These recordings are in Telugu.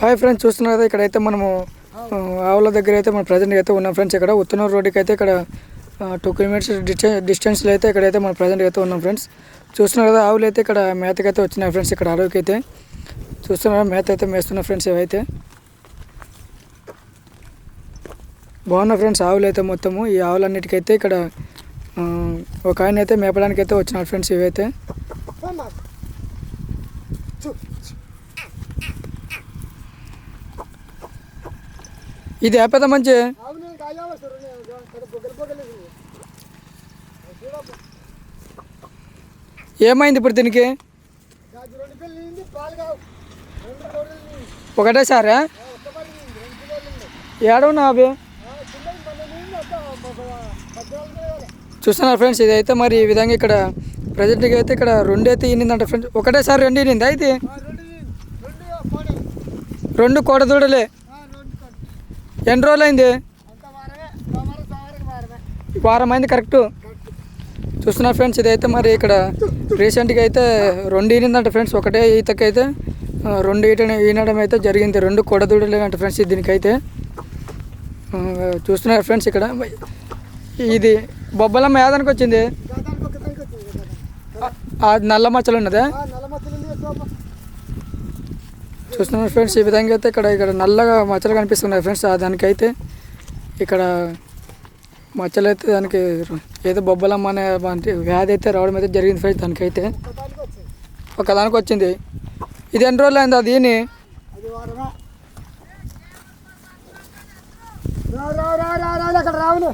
హాయ్ ఫ్రెండ్స్ చూస్తున్నారు కదా ఇక్కడైతే మనము ఆవుల దగ్గర అయితే మన ప్రజెంట్గా అయితే ఉన్నాం ఫ్రెండ్స్. ఇక్కడ ఉత్తనూరు రోడ్డుకి అయితే ఇక్కడ టూ కిలోమీటర్స్ డిస్టెన్స్ డిస్టెన్స్లో అయితే ఇక్కడైతే మనం ప్రజెంట్గా అయితే ఉన్నాం ఫ్రెండ్స్. చూస్తున్నారు కదా ఆవులు అయితే ఇక్కడ మేతకైతే వచ్చినాయి ఫ్రెండ్స్ ఇక్కడ అడవికి అయితే. చూస్తున్నారు మేత అయితే మేస్తున్నాయి ఫ్రెండ్స్ ఇవైతే. బాగున్నాయి ఫ్రెండ్స్ ఆవులు అయితే మొత్తము. ఈ ఆవులన్నిటికైతే ఇక్కడ ఒక ఆయన అయితే మేపడానికి అయితే వచ్చినాడు ఫ్రెండ్స్ ఇవైతే. ఇది ఏ పెద్ద మంచి. ఏమైంది ఇప్పుడు దీనికి? ఒకటే ఒకటేసారా? ఏడవనా అవి? చూస్తున్నారు ఫ్రెండ్స్ ఇదైతే మరి ఈ విధంగా ఇక్కడ ప్రజెంట్గా అయితే ఇక్కడ రెండు అయితే ఈనిందంట ఫ్రెండ్స్. ఒకటేసారి రెండు ఈనిందా అయితే రెండు కోడదూడలే. ఎన్ని రోజులు అయింది వారం అయింది కరెక్ట్ చూస్తున్నారు ఫ్రెండ్స్ ఇదైతే మరి ఇక్కడ రీసెంట్గా అయితే రెండు ఈనిందంట ఫ్రెండ్స్ ఒకటే ఈతకైతే రెండు ఈట ఈనడం అయితే జరిగింది రెండు కొడదూడలేనంట ఫ్రెండ్స్ దీనికైతే. చూస్తున్నారు ఫ్రెండ్స్ ఇక్కడ. ఇది బొబ్బలమ్మ ఏదానికి వచ్చింది? అది నల్ల మచ్చలు ఉన్నదా? చూస్తున్నారు ఫ్రెండ్స్ ఈ విధంగా అయితే ఇక్కడ ఇక్కడ నల్లగా మచ్చలు కనిపిస్తున్నాయి ఫ్రెండ్స్. దానికైతే ఇక్కడ మచ్చలు అయితే దానికి ఏదో బొబ్బలమ్మ అనే వ్యాధి అయితే రావడం అయితే జరిగింది ఫ్రెండ్స్ దానికైతే. ఒక దానికి వచ్చింది. ఇది ఎన్ని రోజులు అయింది అది రావును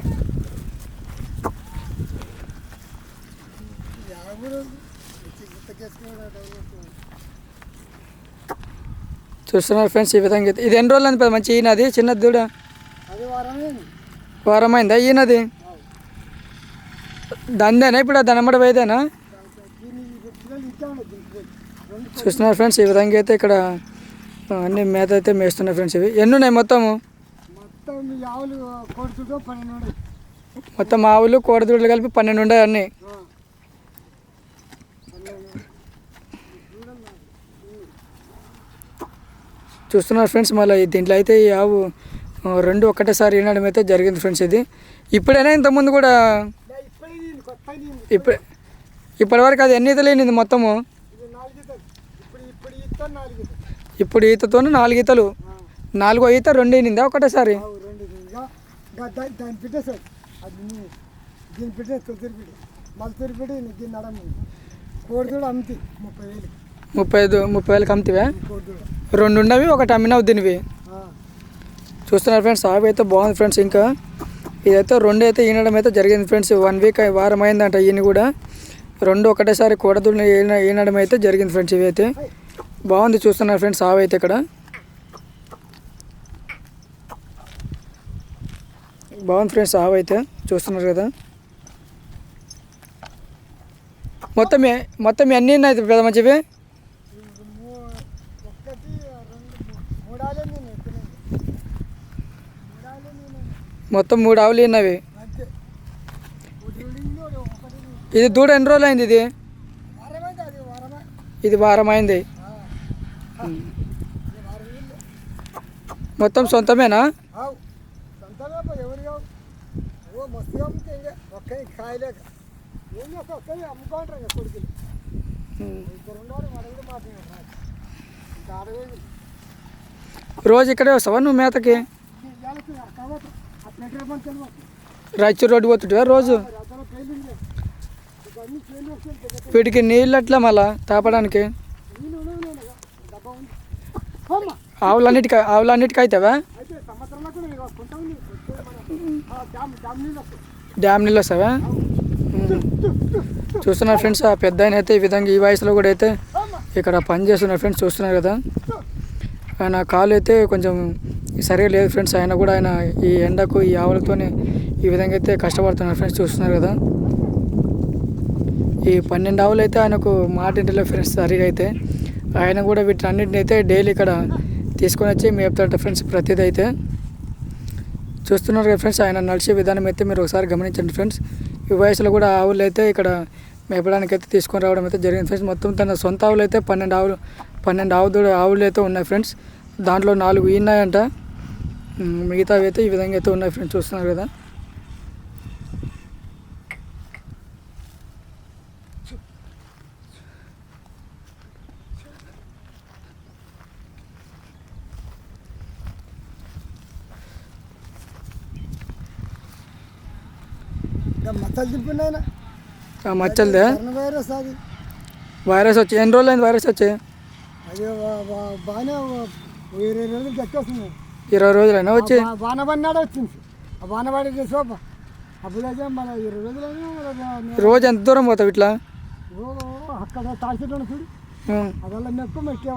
చూస్తున్నారు ఫ్రెండ్స్ ఈ విధంగా అయితే. ఇది ఎన్ని రోజులు పెద్ద మంచి ఈనది చిన్న దూడ అది వారమే వారం అయిందా ఈనది దందేనా? ఇప్పుడు దాని అమ్మడి పోయేదేనా దీన్ని పిల్లలు ఇచ్చాను దీనికి రెండు చూస్తున్నారు ఫ్రెండ్స్ ఈ విధంగా అయితే ఇక్కడ అన్ని మేత అయితే మేస్తున్నాయి ఫ్రెండ్స్ ఇవి. ఎన్ని ఉన్నాయి మొత్తము. మొత్తం ఆవులు కోడదూడలు కలిపి పన్నెండు ఉన్నాయి అన్నీ ఆ. పన్నెండు. చూస్తున్నారు ఫ్రెండ్స్ మళ్ళీ దీంట్లో అయితే ఈ ఆవు రెండు ఒకటేసారి వినడం అయితే జరిగింది ఫ్రెండ్స్ ఇది. ఇప్పుడైనా ఇంతకుముందు కూడా దా ఇప్పుడే దీన్ని ఇప్పుడు ఇప్పటివరకు అది ఎన్ని ఈతలు మొత్తము? ఇప్పుడు ఈతతో నాలుగు ఈతలు. నాలుగో ఈత రెండు ఈనిందా ఒకటేసారి ఆవు రెండు ఇది. మళ్ళీ తొరి దీన్ని నడమ. కోడిదూడ అమ్మితే ముప్పై వేలు. ముప్పై ఐదు ముప్పై వేలకు అమ్ముతావా? రెండు ఉన్నవి ఒకటి అమ్మినవు దీనివి చూస్తున్నారు ఫ్రెండ్స్ ఆవు అయితే బాగుంది ఫ్రెండ్స్ ఇంకా. ఇదైతే రెండు అయితే ఈనడం అయితే జరిగింది ఫ్రెండ్స్ వన్ వీక్ వారం అయిందంట ఈయన కూడా. రెండు ఒకటేసారి కూడదులు ఈనడం అయితే జరిగింది ఫ్రెండ్స్ ఇవి అయితే బాగుంది చూస్తున్నారు ఫ్రెండ్స్ ఆవు అయితే ఇక్కడ. బాగుంది ఫ్రెండ్స్ ఆవు అయితే చూస్తున్నారు కదా. మొత్తం మొత్తం ఎన్ని ఉన్నాయి పెద్ద మంచివి? మొత్తం మూడు ఆవులు ఉన్నవి ఇది దూడ ఎన్ని రోజులు అయింది ఇది? వారమే ఇది వారం అయింది మొత్తం సొంతమేనా? ఆవు రోజు ఇక్కడే వస్తావా నువ్వు మేతకి? రాయచూరు రోడ్డు పోతుంటావా రోజు? వీటికి నీళ్ళు ఎట్లా మళ్ళా తాపడానికి? ఆవులన్నిటికీ ఉన్నాను ఆవులన్నిటికి ఆవులన్నిటికి అవుతావా? డ్యామ్ నీళ్ళు వస్తావా? చూస్తున్నారు ఫ్రెండ్స్ ఆ పెద్ద ఆయన అయితే ఈ విధంగా ఈ వయసులో కూడా అయితే ఇక్కడ పని చేస్తున్నారు ఫ్రెండ్స్ చూస్తున్నారు కదా. ఆయన కాలు అయితే కొంచెం సరిగా లేదు ఫ్రెండ్స్. ఆయన కూడా ఆయన ఈ ఎండకు ఈ ఆవులతోనే ఈ విధంగా అయితే కష్టపడుతున్నారు ఫ్రెండ్స్. చూస్తున్నారు కదా. ఈ పన్నెండు ఆవులు అయితే ఆయనకు మాట ఇంటిలో ఫ్రెండ్స్ సరిగా అయితే. ఆయన కూడా వీటిని అన్నింటిని అయితే డైలీ ఇక్కడ తీసుకొని వచ్చి మేపుతాడు ఫ్రెండ్స్ ప్రతిదీ అయితే. చూస్తున్నారు కదా ఫ్రెండ్స్ ఆయన నడిచే విధానం అయితే మీరు ఒకసారి గమనించండి ఫ్రెండ్స్. ఈ వయసులో కూడా ఆవులు అయితే ఇక్కడ మేపడానికి అయితే తీసుకొని రావడం అయితే జరిగింది ఫ్రెండ్స్. మొత్తం తన సొంత ఆవులు అయితే పన్నెండు ఆవులు పన్నెండు ఆవు ఆవులు అయితే ఉన్నాయి ఫ్రెండ్స్. దాంట్లో నాలుగు ఈనాయంట మిగతావి అయితే ఈ విధంగా అయితే ఉన్నాయి ఫ్రెండ్స్ చూస్తున్నారు కదా. మచ్చలదే? వైరస్ అది. వైరస్ వచ్చి ఎన్ని రోజులు అయింది వైరస్ వచ్చి అది వా- వా- బాగానే ఇరవై రోజులు గట్టేస్తుంది ఇరవై రోజులైనా వచ్చి బాణ పడినాడు వచ్చింది. ఆ పడి సోప అప్పుడు అయితే మన ఇరవై రోజులైనా రోజు ఎంత దూరం పోతావు ఇట్లా? అక్కడ తాడి చెట్లు ఉన్నాయి చూడు. అదల్లా మెక్కు మెక్కే